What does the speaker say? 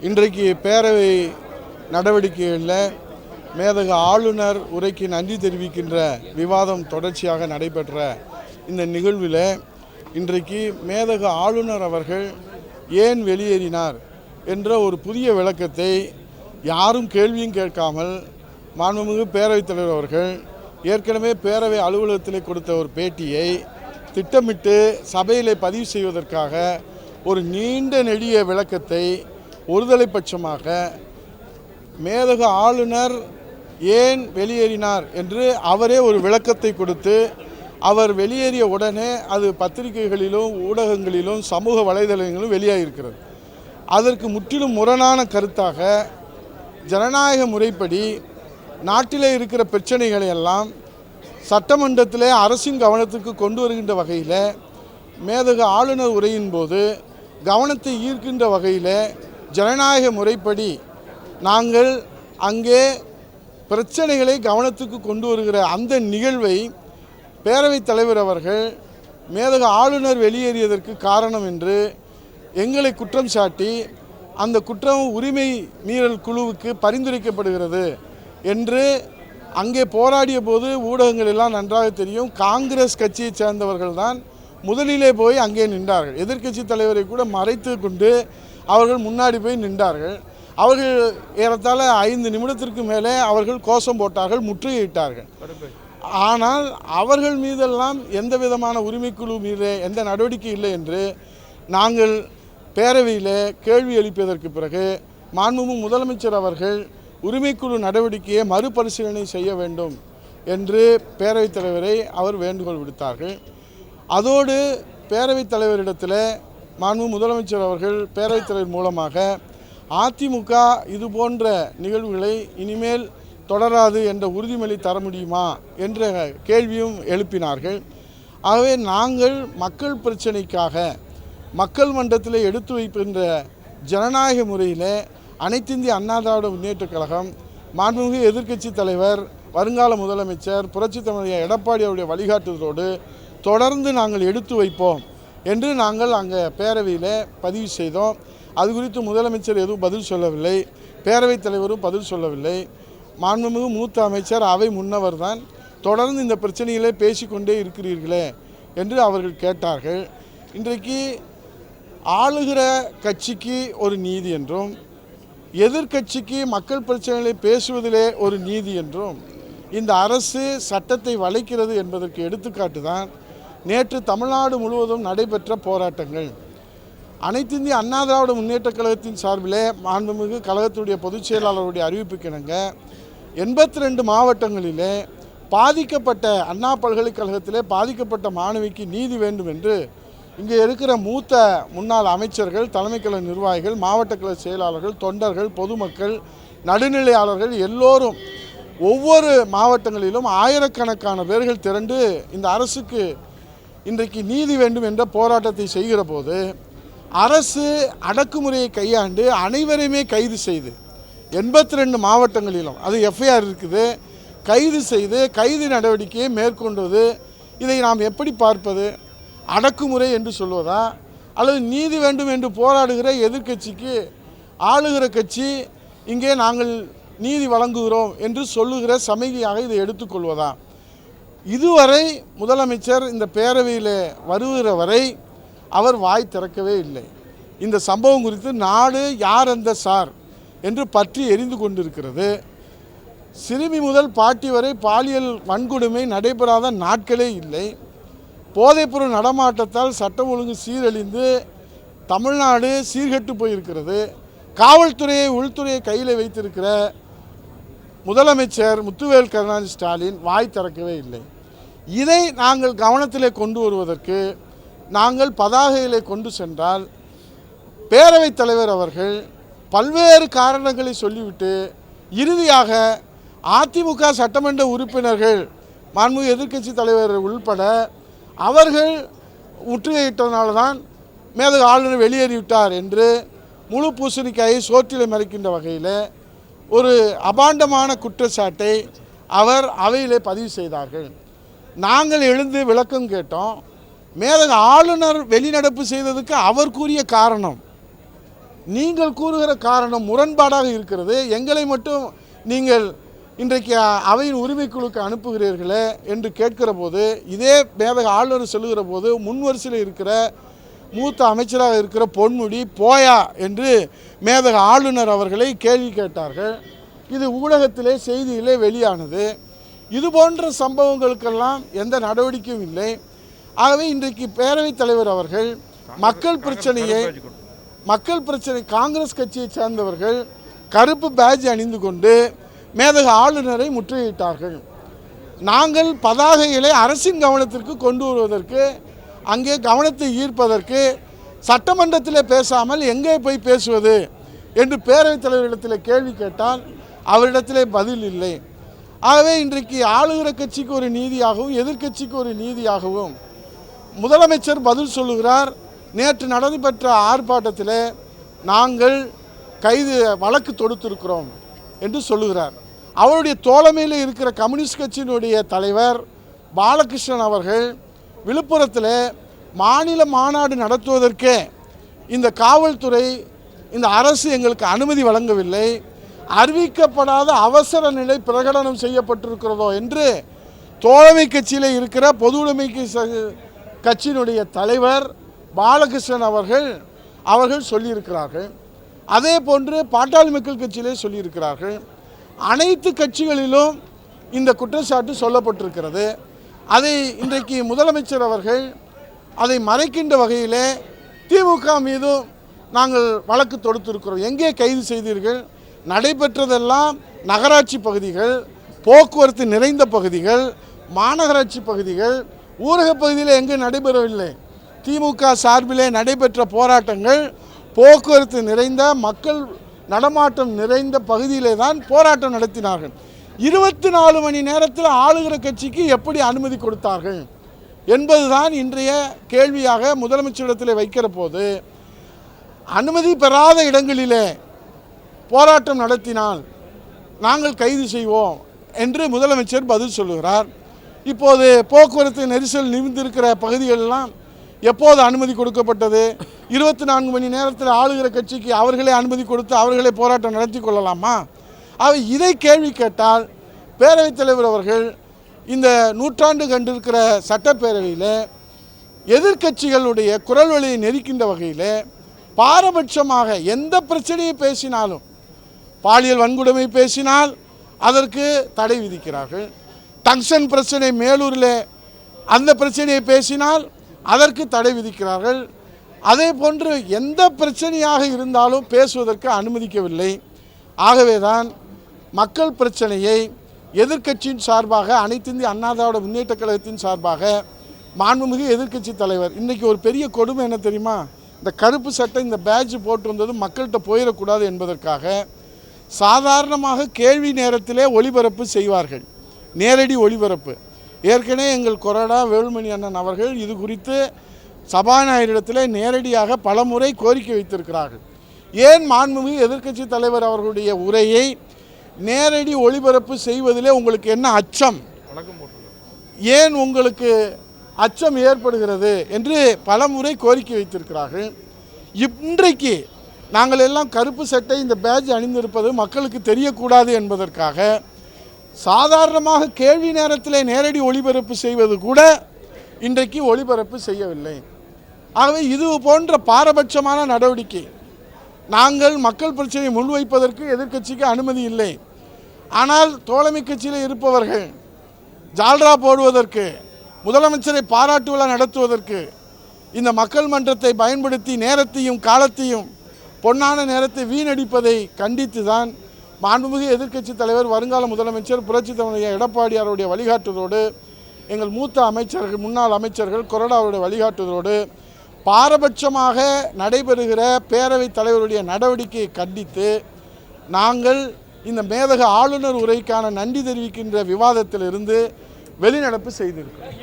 இன்றைக்கு பேரவை நடவடிக்கைகளில் மேதக ஆளுநர் உரைக்கு நன்றி தெரிவிக்கின்ற விவாதம் தொடர்ச்சியாக நடைபெற்ற இந்த நிகழ்வில் இன்றைக்கு மேதக ஆளுநர் அவர்கள் ஏன் வெளியேறினார் என்ற ஒரு புதிய விளக்கத்தை யாரும் கேள்வியும் கேட்காமல் மாண்புமிகு பேரவைத் தலைவர் அவர்கள் ஏற்கனவே பேரவை அலுவலகத்தில் கொடுத்த ஒரு பேட்டியை திட்டமிட்டு சபையில் பதிவு செய்வதற்காக ஒரு நீண்ட நெடிய விளக்கத்தை ஒருதலை பட்சமாக மேதக ஆளுநர் ஏன் வெளியேறினார் என்று அவரே ஒரு விளக்கத்தை கொடுத்து அவர் வெளியேறிய உடனே அது பத்திரிகைகளிலும் ஊடகங்களிலும் சமூக வலைதளங்களிலும் வெளியாகிருக்கிறது அதற்கு முற்றிலும் முரணான கருத்தாக ஜனநாயக முறைப்படி நாட்டிலே இருக்கிற பிரச்சனைகளை எல்லாம் சட்டமன்றத்திலே அரசின் கவனத்துக்கு கொண்டு வருகின்ற வகையில் மேதக ஆளுநர் உரையின் போது கவனத்தை ஈர்க்கின்ற வகையில் ஜனநாயக முறைப்படி நாங்கள் அங்கே பிரச்சனைகளை கவனத்துக்கு கொண்டு வருகிற அந்த நிகழ்வை பேரவைத் தலைவர் அவர்கள் மேதக ஆளுநர் வெளியேறியதற்கு காரணம் என்று எங்களை குற்றம் சாட்டி அந்த குற்றம் உரிமை மீறல் குழுவுக்கு பரிந்துரைக்கப்படுகிறது என்று அங்கே போராடிய போது ஊடகங்கள் எல்லாம் நன்றாக தெரியும். காங்கிரஸ் கட்சியைச் சேர்ந்தவர்கள் தான் முதலிலே போய் அங்கே நின்றார்கள். எதிர்க்கட்சி தலைவரை கூட மறைத்து கொண்டு அவர்கள் முன்னாடி போய் நின்றார்கள். அவர்கள் ஏறத்தாழ ஐந்து நிமிடத்திற்கு மேலே அவர்கள் கோஷம் போட்டார்கள் முற்றுகையிட்டார்கள். ஆனால் அவர்கள் மீதெல்லாம் எந்த விதமான உரிமைக்குழு மீது எந்த நடவடிக்கை இல்லை என்று நாங்கள் பேரவையில் கேள்வி எழுப்பியதற்கு பிறகு மாண்புமிகு முதலமைச்சர் அவர்கள் உரிமைக்குழு நடவடிக்கையை மறுபரிசீலனை செய்ய வேண்டும் என்று பேரவைத் தலைவரை அவர் வேண்டுகோள் விடுத்தார்கள். அதோடு பேரவைத் தலைவரிடத்தில் மாண்பு முதலமைச்சர் அவர்கள் பேரவைத் தலைவர் மூலமாக அதிமுக இது போன்ற நிகழ்வுகளை இனிமேல் தொடராது என்ற உறுதிமொழி தர முடியுமா என்ற கேள்வியும் எழுப்பினார்கள். ஆகவே நாங்கள் மக்கள் பிரச்சனைக்காக மக்கள் மன்றத்தில் எடுத்து வைக்கின்ற ஜனநாயக முறையில் அனைத்திந்திய அண்ணா திராவிட முன்னேற்றக் கழகம் மாண்புமிகு எதிர்க்கட்சி தலைவர் வருங்கால முதலமைச்சர் புரட்சித் தமிழக எடப்பாடி அவருடைய வழிகாட்டுதலோடு தொடர்ந்து நாங்கள் எடுத்து வைப்போம் என்று நாங்கள் அங்கே பேரவையில் பதிவு செய்தோம். அது குறித்து முதலமைச்சர் எதுவும் பதில் சொல்லவில்லை. பேரவைத் தலைவரும் பதில் சொல்லவில்லை. மாண்புமிகு மூத்த அமைச்சர் அவை முன்னவர் தான் தொடர்ந்து இந்த பிரச்சனைகளை பேசிக்கொண்டே இருக்கிறீர்களே என்று அவர்கள் கேட்டார்கள். இன்றைக்கு ஆளுகிற கட்சிக்கு ஒரு நீதி என்றும் எதிர்க்கட்சிக்கு மக்கள் பிரச்சனைகளை பேசுவதிலே ஒரு நீதி என்றும் இந்த அரசு சட்டத்தை வளைக்கிறது என்பதற்கு எடுத்துக்காட்டு தான் நேற்று தமிழ்நாடு முழுவதும் நடைபெற்ற போராட்டங்கள். அனைத்து இந்திய அண்ணா திராவிட முன்னேற்றக் கழகத்தின் சார்பிலே மாண்புமிகு கழகத்துடைய பொதுச் செயலாளருடைய அறிவிப்புக்கிணங்க எண்பத்தி ரெண்டு மாவட்டங்களிலே பாதிக்கப்பட்ட அண்ணா பல்கலைக்கழகத்திலே பாதிக்கப்பட்ட மாணவிக்கு நீதி வேண்டும் என்று இங்கே இருக்கிற மூத்த முன்னாள் அமைச்சர்கள் தலைமை கழக நிர்வாகிகள் மாவட்ட கழக செயலாளர்கள் தொண்டர்கள் பொதுமக்கள் நடுநிலையாளர்கள் எல்லோரும் ஒவ்வொரு மாவட்டங்களிலும் ஆயிரக்கணக்கான பேர்கள் திரண்டு இந்த அரசுக்கு இன்றைக்கு நீதி வேண்டும் என்ற போராட்டத்தை செய்கிற போது அரசு அடக்குமுறையை கையாண்டு அனைவரையுமே கைது செய்து எண்பத்தி ரெண்டு மாவட்டங்களிலும் அது எஃப்ஐஆர் இருக்குது கைது செய்து கைது நடவடிக்கையை மேற்கொண்டது இதை நாம் எப்படி பார்ப்பது? அடக்குமுறை என்று சொல்வதா? அல்லது நீதி வேண்டும் என்று போராடுகிற எதிர்க்கட்சிக்கு ஆளுகிற கட்சி இங்கே நாங்கள் நீதி வழங்குகிறோம் என்று சொல்லுகிற சமிகையாக இதை எடுத்துக்கொள்வதா? இதுவரை முதலமைச்சர் இந்த பேரவையில் வருகிற வரை அவர் வாய் திறக்கவே இல்லை. இந்த சம்பவம் குறித்து நாடு யார் அந்த சார் என்று பற்றி எரிந்து கொண்டிருக்கிறது. சிறுமி முதல் பாட்டி வரை பாலியல் வன்கொடுமை நடைபெறாத நாட்களே இல்லை. போதைப்பொருள் நடமாட்டத்தால் சட்டம் ஒழுங்கு சீரழிந்து தமிழ்நாடு சீர்கெட்டு போயிருக்கிறது. காவல்துறையை உள்துறையை கையில் வைத்திருக்கிற முதலமைச்சர் முத்துவேல் கருணாநிதி ஸ்டாலின் வாய் திறக்கவே இல்லை. இதை நாங்கள் கவனத்திலே கொண்டு வருவதற்கு நாங்கள் பதாகையிலே கொண்டு சென்றால் பேரவைத் தலைவர் அவர்கள் பல்வேறு காரணங்களை சொல்லிவிட்டு இறுதியாக அதிமுக சட்டமன்ற உறுப்பினர்கள் மாண்புமிகு எதிர்க்கட்சி தலைவர் உள்பட அவர்கள் முற்றுகையிட்டதனால தான் மேதக ஆளுநர் வெளியேறிவிட்டார் என்று முழு பூசணிக்காயை சோற்றில் மறைக்கின்ற வகையில் ஒரு அபாண்டமான குற்றச்சாட்டை அவர் அவையிலே பதிவு செய்தார்கள். நாங்கள் எழுந்து விளக்கம் கேட்டோம். மேதக ஆளுநர் வெளிநடப்பு செய்ததுக்கு அவர் கூறிய காரணம். நீங்கள் கூறுகிற காரணம் முரண்பாடாக இருக்கிறது. எங்களை மட்டும் நீங்கள் இன்றைக்கு அவையின் உரிமைக்குழுக்கு அனுப்புகிறீர்களே என்று கேட்கிற போது இதே மேதக ஆளுநர் சொல்லுகிற போது முன்வரிசையில் இருக்கிற மூத்த அமைச்சராக இருக்கிற பொன்முடி போயா என்று மேதக ஆளுநர் அவர்களை கேள்வி கேட்டார்கள். இது ஊடகத்திலே செய்தியிலே வெளியானது. இது போன்ற சம்பவங்களுக்கெல்லாம் எந்த நடவடிக்கையும் இல்லை. ஆகவே இன்றைக்கு பேரவைத் தலைவர் அவர்கள் மக்கள் பிரச்சனையை மக்கள் பிரச்சனை காங்கிரஸ் கட்சியைச் சேர்ந்தவர்கள் கருப்பு பேஜ் அணிந்து கொண்டு மேதக ஆளுநரை முற்றுகையிட்டார்கள். நாங்கள் பதாகைகளை அரசின் கவனத்திற்கு கொண்டு வருவதற்கு அங்கே கவனத்தை ஈர்ப்பதற்கு சட்டமன்றத்தில் பேசாமல் எங்கே போய் பேசுவது என்று பேரவைத் தலைவரிடத்தில் கேள்வி கேட்டால் அவரிடத்திலே பதில் இல்லை. ஆகவே இன்றைக்கு ஆளுகிற கட்சிக்கு ஒரு நீதியாகவும் எதிர்க்கட்சிக்கு ஒரு நீதியாகவும் முதலமைச்சர் பதில் சொல்லுகிறார். நேற்று நடைபெற்ற ஆர்ப்பாட்டத்தில் நாங்கள் கைது வழக்கு தொடுத்திருக்கிறோம் என்று சொல்லுகிறார். அவருடைய தோழமையில் இருக்கிற கம்யூனிஸ்ட் கட்சியினுடைய தலைவர் பாலகிருஷ்ணன் அவர்கள் விழுப்புரத்தில் மாநில மாநாடு நடத்துவதற்கே இந்த காவல்துறை இந்த அரசு எங்களுக்கு அனுமதி வழங்கவில்லை. அறிவிக்கப்படாத அவசர நிலை பிரகடனம் செய்யப்பட்டிருக்கிறதோ என்று தோழமை கட்சியில் இருக்கிற பொது உடைமை ச- கட்சியினுடைய தலைவர் பாலகிருஷ்ணன் அவர்கள் அவர்கள் சொல்லியிருக்கிறார்கள். அதே போன்று பாட்டாளி மக்கள் கட்சியிலே சொல்லியிருக்கிறார்கள். அனைத்து கட்சிகளிலும் இந்த குற்றச்சாட்டு சொல்லப்பட்டிருக்கிறது. அதை இன்றைக்கு முதலமைச்சர் அவர்கள் அதை மறைக்கின்ற வகையிலே திமுக மீதும் நாங்கள் வழக்கு தொடுத்திருக்கிறோம். எங்கே கைது செய்தீர்கள்? நடைபெற்றதெல்லாம் நகராட்சி பகுதிகள் போக்குவரத்து நிறைந்த பகுதிகள் மாநகராட்சி பகுதிகள் ஊரகப் பகுதியில் எங்கே நடைபெறவில்லை. திமுக சார்பிலே நடைபெற்ற போராட்டங்கள் போக்குவரத்து நிறைந்த மக்கள் நடமாட்டம் நிறைந்த பகுதியிலே தான் போராட்டம் நடத்தினார்கள். இருபத்தி நாலு மணி நேரத்தில் ஆளுகிற கட்சிக்கு எப்படி அனுமதி கொடுத்தார்கள் என்பதுதான் இன்றைய கேள்வியாக முதலமைச்சரிடத்தில் வைக்கிற போது அனுமதி பெறாத இடங்களிலே போராட்டம் நடத்தினால் நாங்கள் கைது செய்வோம் என்று முதலமைச்சர் பதில் சொல்லுகிறார். இப்போது போக்குவரத்து நெரிசல் நிமிந்திருக்கிற பகுதிகளெல்லாம் எப்போது அனுமதி கொடுக்கப்பட்டது? இருபத்தி நான்கு மணி நேரத்தில் ஆளுகிற கட்சிக்கு அவர்களே அனுமதி கொடுத்து அவர்களே போராட்டம் நடத்தி கொள்ளலாமா? அவை இதை கேள்வி கேட்டால் பேரவைத் தலைவர் அவர்கள் இந்த நூற்றாண்டு கண்டிருக்கிற சட்டப்பேரவையில் எதிர்க்கட்சிகளுடைய குரல் வழியை நெரிக்கின்ற வகையில் பாரபட்சமாக எந்த பிரச்சனையை பேசினாலும் பாலியல் வன்கொடுமை பேசினால் அதற்கு தடை விதிக்கிறார்கள். டங்ஷன் பிரச்சனை மேலூரில் அந்த பிரச்சனையை பேசினால் அதற்கு தடை விதிக்கிறார்கள். அதே போன்று எந்த பிரச்சனையாக இருந்தாலும் பேசுவதற்கு அனுமதிக்கவில்லை. ஆகவே தான் மக்கள் பிரச்சனையை எதிர்க்கட்சியின் சார்பாக அனைத்து இந்திய அண்ணா முன்னேற்றக் கழகத்தின் சார்பாக மாண்புமிகு எதிர்க்கட்சி தலைவர் இன்றைக்கி ஒரு பெரிய கொடுமை என்ன தெரியுமா? இந்த கருப்பு சட்டை இந்த பேட்ஜ் போட்டு வந்தது மக்கள்கிட்ட போயிடக்கூடாது என்பதற்காக சாதாரணமாக கேள்வி நேரத்திலே ஒளிபரப்பு செய்வார்கள். நேரடி ஒளிபரப்பு. ஏற்கனவே எங்கள் கொறடா வேலுமணி அண்ணன் அவர்கள் இது குறித்து சபாநாயகரிடத்தில் நேரடியாக பலமுறை கோரிக்கை வைத்திருக்கிறார்கள். ஏன் மாண்புமிகு எதிர்க்கட்சி தலைவர் அவர்களுடைய உரையை நேரடி ஒளிபரப்பு செய்வதிலே உங்களுக்கு என்ன அச்சம்? ஏன் உங்களுக்கு அச்சம் ஏற்படுகிறது என்று பலமுறை கோரிக்கை வைத்திருக்கிறார்கள். இன்றைக்கு நாங்கள் எல்லாம் கருப்பு சட்டை இந்த பேட்ஜ் அணிந்திருப்பது மக்களுக்கு தெரியக்கூடாது என்பதற்காக சாதாரணமாக கேள்வி நேரத்தில் நேரடி ஒளிபரப்பு செய்வது கூட இன்றைக்கு ஒளிபரப்பு செய்யவில்லை. ஆகவே இது போன்ற பாரபட்சமான நடவடிக்கை நாங்கள் மக்கள் பிரச்சனையை முன்வைப்பதற்கு எதிர்க்கட்சிக்கு அனுமதி இல்லை. ஆனால் தோழமை கட்சியில் இருப்பவர்கள் ஜால்ரா போடுவதற்கு முதலமைச்சரை பாராட்டு விழா நடத்துவதற்கு இந்த மக்கள் மன்றத்தை பயன்படுத்தி நேரத்தையும் காலத்தையும் பொன்னான நேரத்தை வீணடிப்பதை கண்டித்து தான் மாண்புமிகு எதிர்க்கட்சி தலைவர் வருங்கால முதலமைச்சர் புரட்சித் தலைவர் எடப்பாடியாருடைய வழிகாட்டுதலோடு எங்கள் மூத்த அமைச்சர்கள் முன்னாள் அமைச்சர்கள் கொறடாவுடைய வழிகாட்டுதலோடு பாரபட்சமாக நடைபெறுகிற பேரவைத் தலைவருடைய நடவடிக்கையை கண்டித்து நாங்கள் இந்த மேதக ஆளுநர் உரைக்கான நன்றி தெரிவிக்கின்ற விவாதத்திலிருந்து வெளிநடப்பு செய்திருக்கிறோம்.